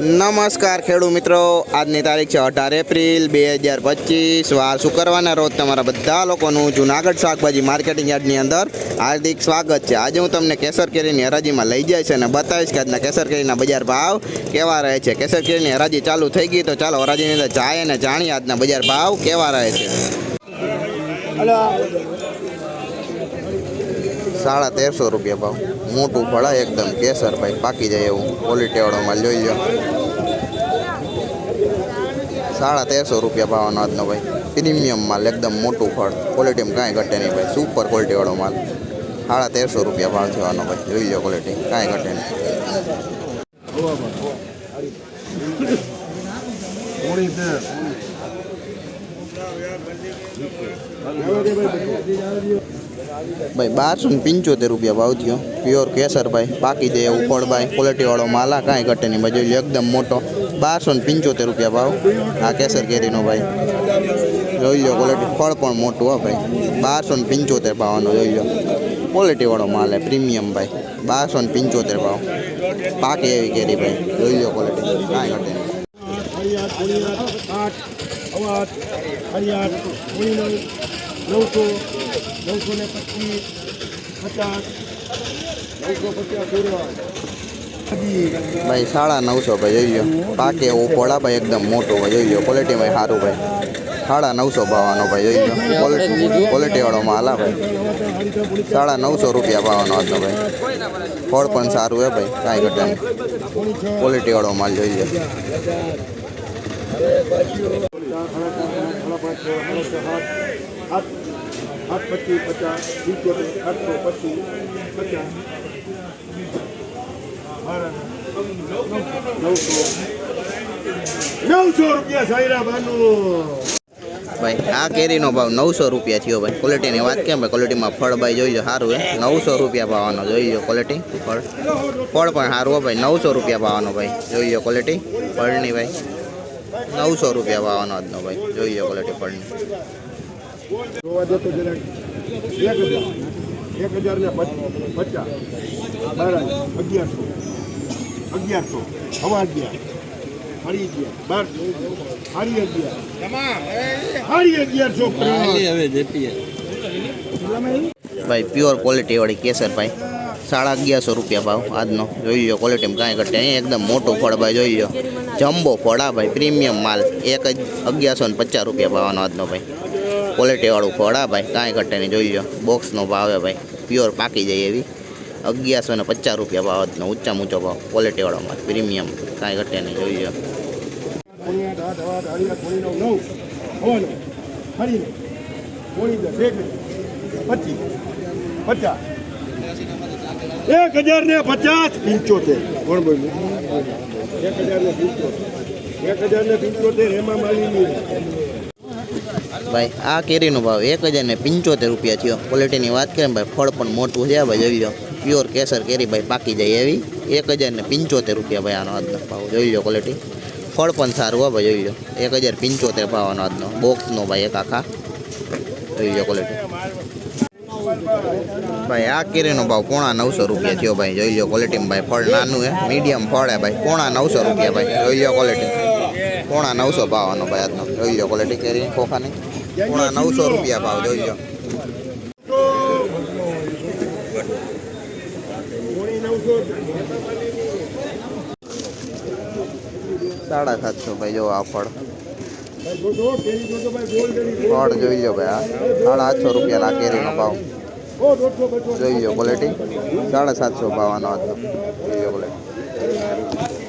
નમસ્કાર ખેડૂત મિત્રો. આજની તારીખ છે અઢાર એપ્રિલ બે હજાર પચીસ. વાર શુક્રવારના રોજ તમારા બધા લોકોનું જુનાગઢ શાકભાજી માર્કેટિંગ યાર્ડની અંદર હાર્દિક સ્વાગત છે. આજે હું તમને કેસર કેરીની હરાજીમાં લઈ જઈશ અને બતાવીશ કે આજના કેસર કેરીના બજાર ભાવ કેવા રહે છે. કેસર કેરીની હરાજી ચાલુ થઈ ગઈ તો ચાલો હરાજીની અંદર જાય અને જાણીએ આજના બજાર ભાવ કેવા રહે છે. સાડા તેરસો રૂપિયા ભાવ મોટું ફળા એકદમ કેસર ભાઈ પાકી જાય એવું ક્વોલિટીવાળો માલ જોઈ લો સાડા તેરસો રૂપિયા ભાવનો આજનો ભાઈ પ્રીમિયમ માલ એકદમ મોટું ફળ ક્વોલિટીમાં કાંઈ ઘટે નહીં ભાઈ સુપર ક્વોલિટીવાળો માલ સાડા તેરસો રૂપિયા ભાવ થવાનો ભાઈ જોઈ લો ક્વોલિટી કાંઈ ઘટે નહીં ભાઈ, બારસો ને પંચોતેર રૂપિયા ભાવ થયો. પ્યોર કેસર ભાઈ પાકી જાય એવું ફળ ભાઈ ક્વોલિટીવાળો માલ કાંઈ ઘટે નહીં. ભાઈ એકદમ મોટો. બારસો ને પંચોતેર રૂપિયા ભાવ. આ કેસર કેરીનો ભાઈ. જોઈ લો ક્વોલિટી ફળ પણ મોટું હો ભાઈ. બારસો ને પંચોતેર ભાવનો જોઈ લો. ક્વોલિટીવાળો માલ હે પ્રીમિયમ ભાઈ. બારસો ને પંચોતેર ભાવ. પાકી એવી કેરી ભાઈ. જોઈ લો ક્વોલિટી કાંઈ ઘટે નહીં. નવસો નવસો ને પચીસ પચાસ નવસો પચાસ સુરત ભાઈ સાડા નવસો ભાઈ જોઈ લો પાકે એવું ફોડા ભાઈ એકદમ મોટું ભાઈ જોઈ લો ક્વોલિટીમાં સારું ભાઈ સાડા નવસો ભાવવાનો ભાઈ જોઈ લો ક્વોલિટી ક્વોલિટીવાળો માલ આ ભાઈ સાડા નવસો રૂપિયા ભાવનો આજનો ભાઈ ફળ પણ સારું હે ભાઈ કાંઈ ઘટે નહીં ક્વોલિટીવાળો માલ જોઈ લો આઠ પચીસ પચાસ સિત્તોતેર આઠસો પચીસ પચાસ નવસો નવસો રૂપિયા સાયરા બાનુ ભાઈ આ કેરીનો ભાવ નવસો રૂપિયા થયો ભાઈ ક્વોલિટીની વાત કેમ ભાઈ ક્વોલિટીમાં ફળ ભાઈ જોઈ લો સારું હે નવસો રૂપિયા ભાવવાનો જોઈ લો ક્વોલિટી ફળ ફળ પણ સારું હો ભાઈ નવસો રૂપિયા ભાવવાનો ભાઈ જોઈ લો ક્વોલિટી ફળની ભાઈ નવસો રૂપિયા ભાવવાનો આજનો ભાઈ જોઈ લો ક્વોલિટી ફળની જોવા જતો જરા એક હજાર એક હજાર ને પચ- પચાસ બાર અગિયારસો અગિયારસો હવા અગિયાર હારી અગિયાર બાર હારી અગિયાર હારી અગિયારસો ભાઈ પ્યોર ક્વોલિટીવાળી કેસર ભાઈ સાડા અગિયારસો રૂપિયા ભાવ આજનો જોઈ લો ક્વોલિટીમાં કાંઈ ઘટે નહીં એકદમ મોટું ફળ ભાઈ જોઈ લો જમ્બો ફળ આ ભાઈ પ્રીમિયમ માલ એક જ અગિયારસો ને પચાસ રૂપિયા ભાવનો આજનો ભાઈ ક્વોલિટીવાળું આ ભાઈ, કાંઈ ઘટે નહીં. જોઈ લો બોક્સનો ભાવ હે ભાઈ. પ્યોર પાકી જાય એવી. અગિયારસો ને પચાસ રૂપિયા ભાવ હતો ઊંચા ઊંચો ભાવ. ક્વોલિટીવાળો પ્રીમિયમ કાંઈ ઘટે નહીં. જોઈ લો એક હજાર ને પચાસ પંચોતેર. એક હજાર ને પંચોતેર. એક હજાર ને પંચોતેર હેમા માલિની. ભાઈ, આ કેરીનો ભાવ એક હજાર ને પંચોતેર રૂપિયા થયો. ક્વોલિટીની વાત કરીએ ભાઈ, ફળ પણ મોટું છે. ભાઈ જોઈ લો પ્યોર કેસર કેરી ભાઈ પાકી જાય એવી. એક હજાર ને પંચોતેર રૂપિયા ભાઈ આનો આજનો ભાવ. જોઈ લો ક્વોલિટી ફળ પણ સારું હોય ભાઈ, જોઈ લો. એક હજાર પંચોતેર ભાવ આનો આજનો. બોક્સનો ભાઈ એક આખા. જોઈ લો ક્વોલિટી ભાઈ, આ કેરીનો ભાવ પોણા નવસો રૂપિયા થયો ભાઈ. જોઈ લો ક્વોલિટીમાં ભાઈ ફળ નાનું હે મીડિયમ ફળ હે ભાઈ. પોણા નવસો રૂપિયા ભાઈ. જોઈ લો ક્વોલિટી પોણા નવસો ભાવનો ભાઈ આજનો. જોઈ લો ક્વોલિટી કેરી, ખોખાની. પોણા નવસો રૂપિયા ભાવ, જોઈ લો. સાડા સાતસો ભાઈ, જો આ ફળ. ફળ જોઈ લો ભાઈ, આ. સાડા આઠસો રૂપિયાના કેરીનો ભાવ. જોઈ લો ક્વોલિટી સાડા સાતસો ભાવ આજનો. જોઈ લો ક્વોલિટી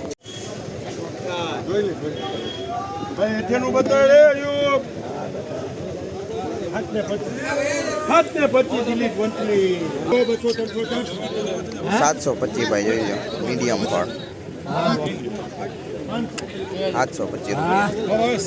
દિલીપ વંચલી ઓ બસો ત્રણસો ચારસો સાતસો પચીસ ભાઈ જોઈ લો. મીડિયમ ફળ સાતસો પચીસ રૂપિયા. બસ.